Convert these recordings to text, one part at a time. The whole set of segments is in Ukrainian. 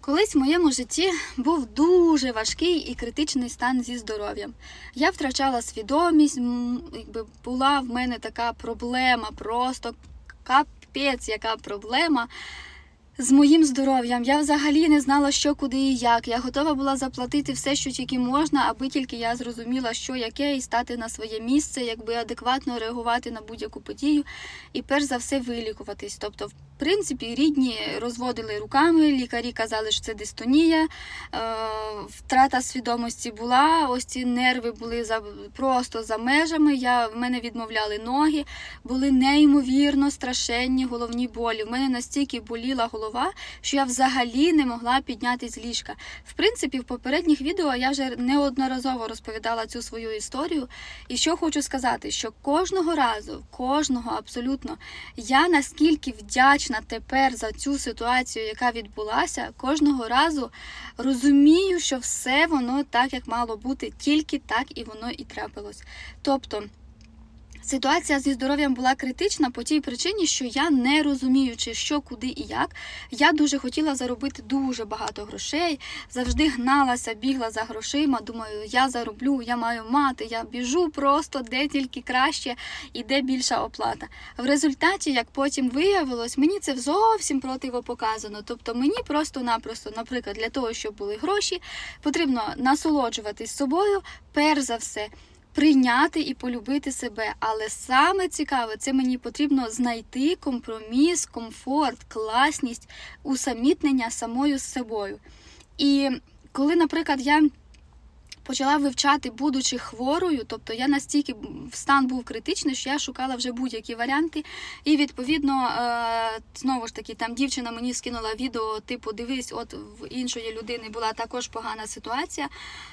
Колись в моєму житті був дуже важкий і критичний стан зі здоров'ям. Я втрачала свідомість, якби була в мене така проблема, просто капець, яка проблема з моїм здоров'ям. Я взагалі не знала, що, куди і як. Я готова була заплатити все, що тільки можна, аби тільки я зрозуміла, що яке, і стати на своє місце, якби адекватно реагувати на будь-яку подію, і перш за все вилікуватись. Тобто, в принципі, рідні розводили руками, лікарі казали, що це дистонія, е, втрата свідомості була. Ось ці нерви були за просто за межами. Я в мене відмовляли ноги, були неймовірно страшенні головні болі. В мене настільки боліла голова, що я взагалі не могла піднятися з ліжка. В принципі, в попередніх відео я вже неодноразово розповідала цю свою історію. І що хочу сказати, що кожного разу, кожного абсолютно, я наскільки вдячна тепер за цю ситуацію, яка відбулася, кожного разу розумію, що все воно так, як мало бути, тільки так і воно і трапилось. Тобто. Ситуація зі здоров'ям була критична по тій причині, що я не розуміючи, що, куди і як, я дуже хотіла заробити дуже багато грошей, завжди гналася, бігла за грошима. Думаю, я зароблю, я маю мати, я біжу просто де тільки краще і де більша оплата. В результаті, як потім виявилось, мені це зовсім противопоказано. Тобто мені просто-напросто, наприклад, для того, щоб були гроші, потрібно насолоджуватись собою, перш за все прийняти і полюбити себе. Але саме цікаве, це мені потрібно знайти компроміс, комфорт, класність, усамітнення самою з собою. І коли, наприклад, я почала вивчати, будучи хворою, тобто я настільки стан був критичний, що я шукала вже будь-які варіанти. І відповідно, е, знову ж таки, там дівчина мені скинула відео, типу, дивись, от в іншої людини була також погана ситуація,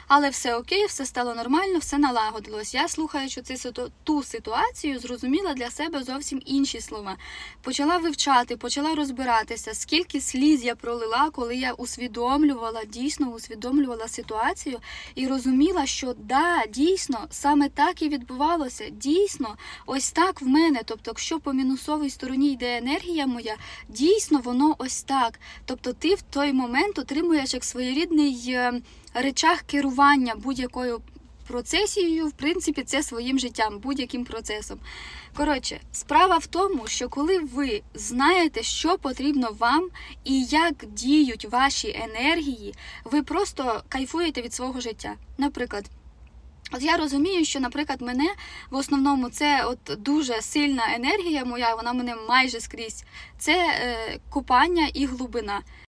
але все окей, все стало нормально, все налагодилось. Я слухаючи цю ту ситуацію, зрозуміла для себе зовсім інші слова. Почала вивчати, почала розбиратися, скільки сліз я пролила, коли я усвідомлювала, дійсно усвідомлювала ситуацію і розуміла, що да, дійсно, саме так і відбувалося. Дійсно, ось так в мене. Тобто, якщо по мінусовій стороні йде енергія моя, дійсно воно ось так. Тобто, ти в той момент отримуєш як своєрідний е, речах керування будь-якою процесією, в принципі, це своїм життям, будь-яким процесом. Коротше, справа в тому, що коли ви знаєте, що потрібно вам і як діють ваші енергії, ви просто кайфуєте від свого життя. Наприклад. От я розумію, що, наприклад, мене в основному це от дуже сильна енергія моя, вона мене майже скрізь. Це е, купання і глибина.